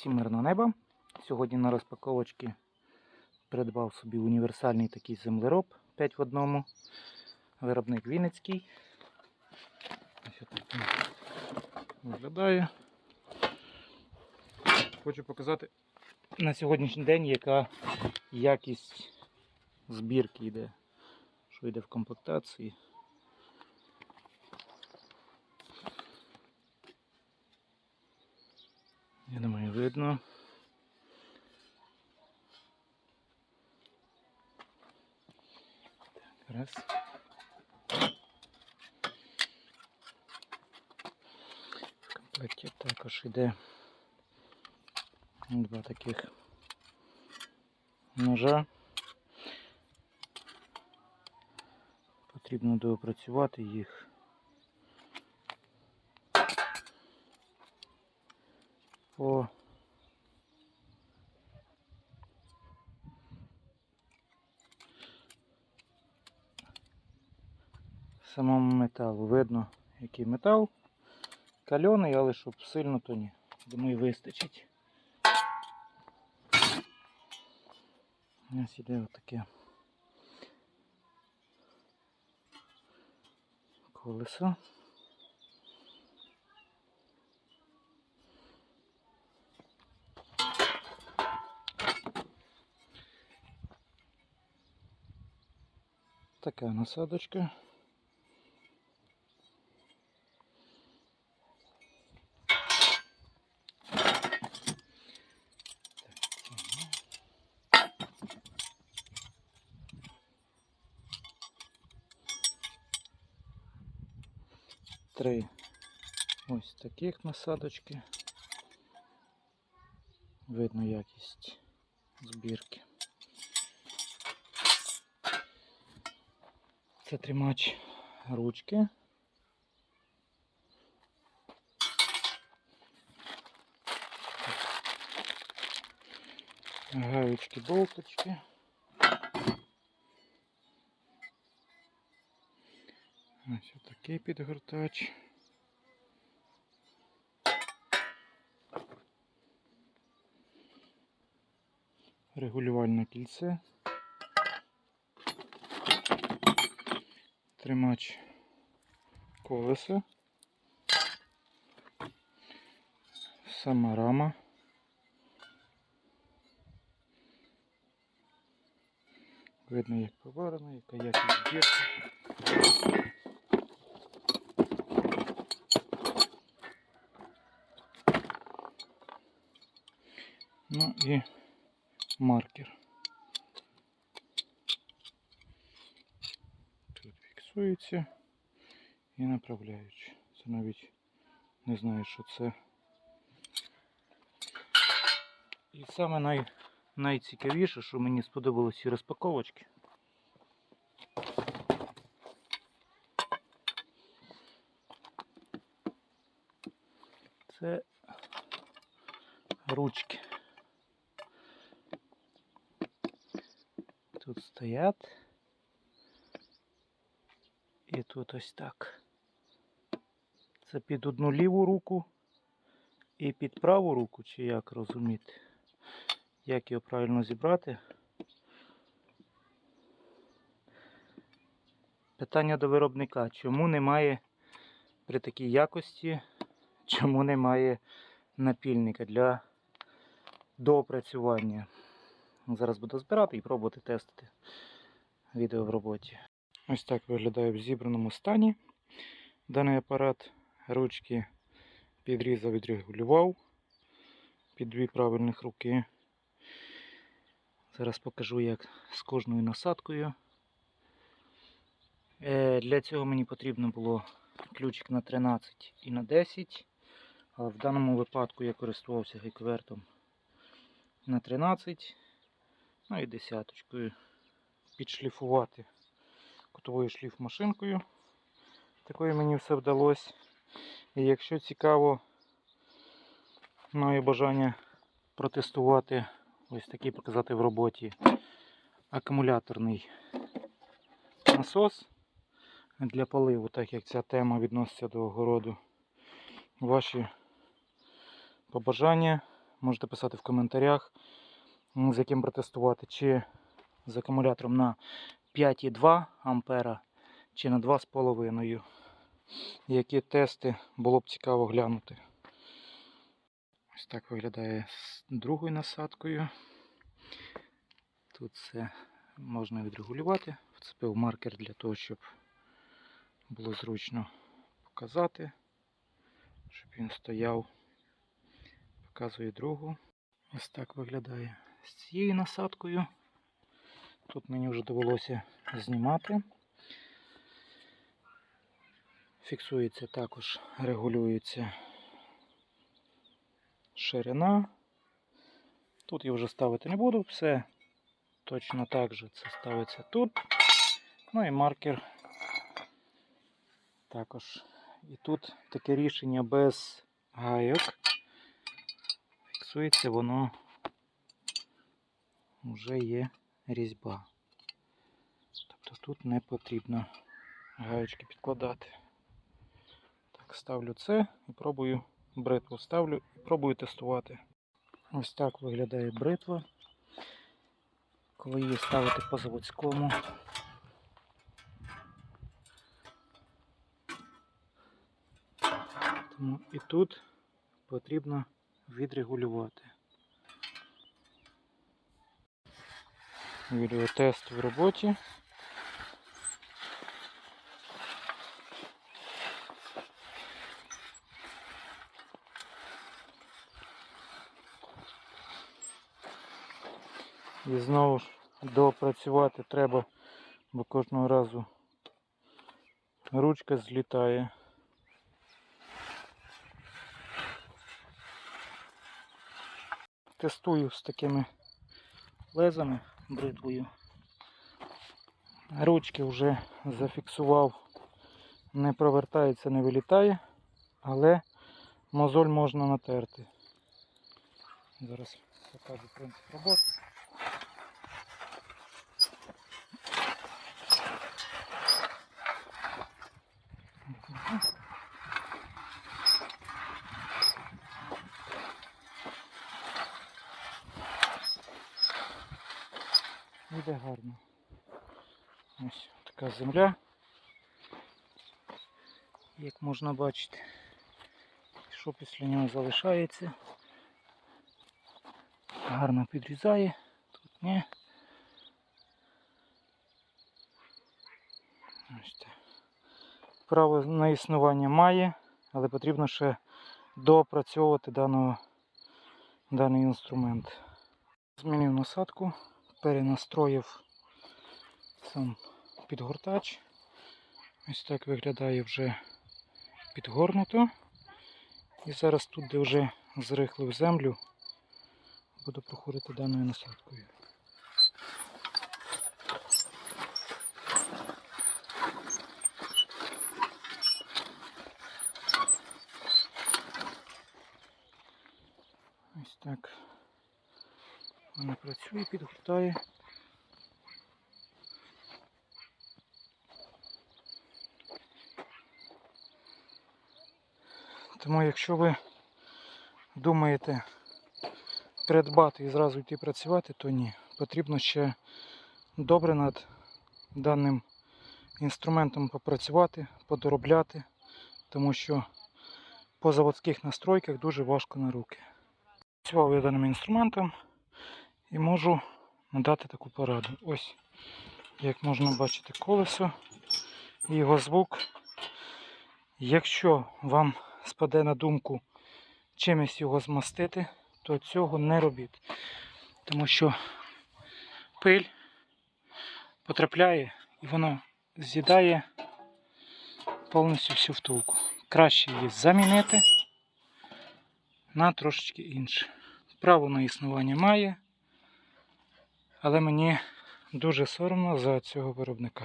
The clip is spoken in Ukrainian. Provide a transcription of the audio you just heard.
Всім мирного неба. Сьогодні на розпаковочці придбав собі універсальний такий землероб 5 в одному. Виробник Вінницький. Ось так він виглядає. Хочу показати на сьогоднішній день, яка якість збірки йде, що йде в комплектації. Я думаю, видно. Так, раз. В комплекті також йде два таких ножа. Потрібно доопрацювати їх. По самому металу видно, який метал. Кальоний, але щоб сильно, то ні. Думаю, вистачить. Ось іде отаке колесо. Така насадочка. Три ось таких насадочки. Видно якість збірки. Це тримач ручки. Гаючки, болточки. Ось такий підгортач. Регулювальне кільце. Тримач колеса. Сама рама. Видно, як поварено, яка якість збірки. Ну і маркер. Тут фіксується і направляючи. Це навіть не знаю, що це. І саме най, найцікавіше, що мені сподобалось ці розпаковочки. Це ручки. Тут стоять. І тут ось так. Це під одну ліву руку і під праву руку, чи як розуміти, як його правильно зібрати. Питання до виробника. Чому немає при такій якості, чому немає напільника для доопрацювання? Зараз буду збирати і пробувати тестити відео в роботі. Ось так виглядає в зібраному стані. Даний апарат ручки підрізав, відрегулював під дві правильних руки. Зараз покажу, як з кожною насадкою. Е, Для цього мені потрібно було ключик на 13 і на 10. Але в даному випадку я користувався гайковертом на 13, ну і десяточкою підшліфувати кутовою шліфмашинкою. Такою мені все вдалося. І якщо цікаво, маю бажання протестувати ось такий показати в роботі акумуляторний насос для поливу, так як ця тема відноситься до огороду. Ваші побажання можете писати в коментарях, з яким протестувати, чи з акумулятором на 5,2 ампера, чи на 2,5. Які тести було б цікаво глянути. Ось так виглядає з другою насадкою. Тут все можна відрегулювати. Вцепив маркер для того, щоб було зручно показати, щоб він стояв. Показую другу. Ось так виглядає з цією насадкою. Тут мені вже довелося знімати. Фіксується також, регулюється ширина. Тут я вже ставити не буду, все точно так же це ставиться тут. Ну і маркер також. І тут таке рішення без гайок. Фіксується воно вже є різьба. Тобто тут не потрібно гаючки підкладати. Так, ставлю це і пробую бритву. Ставлю і пробую тестувати. Ось так виглядає бритва. Коли її ставити по заводському. Тому і тут потрібно відрегулювати. Відеотест в роботі. І знову ж допрацювати треба, бо кожного разу ручка злітає. Тестую з такими лезами бритвою. Ручки вже зафіксував, не провертається, не вилітає, але мозоль можна натерти. Зараз покажу принцип роботи. Іде гарно. Ось така земля. Як можна бачити, що після нього залишається. Гарно підрізає, тут ні. Ось так. Право на існування має, але потрібно ще доопрацьовувати даного, даний інструмент. Змінив насадку перенастроїв сам підгортач. Ось так виглядає вже підгорнуто. І зараз тут, де вже зрихлив землю, буду проходити даною насадкою. Ось так вона працює, підгортає. Тому якщо ви думаєте придбати і зразу йти працювати, то ні. Потрібно ще добре над даним інструментом попрацювати, подоробляти, тому що по заводських настройках дуже важко на руки. Працював я даним інструментом і можу надати таку пораду. Ось, як можна бачити, колесо і його звук. Якщо вам спаде на думку чимось його змастити, то цього не робіть. Тому що пиль потрапляє і воно з'їдає повністю всю втулку. Краще її замінити на трошечки інше. Право на існування має, але мені дуже соромно за цього виробника.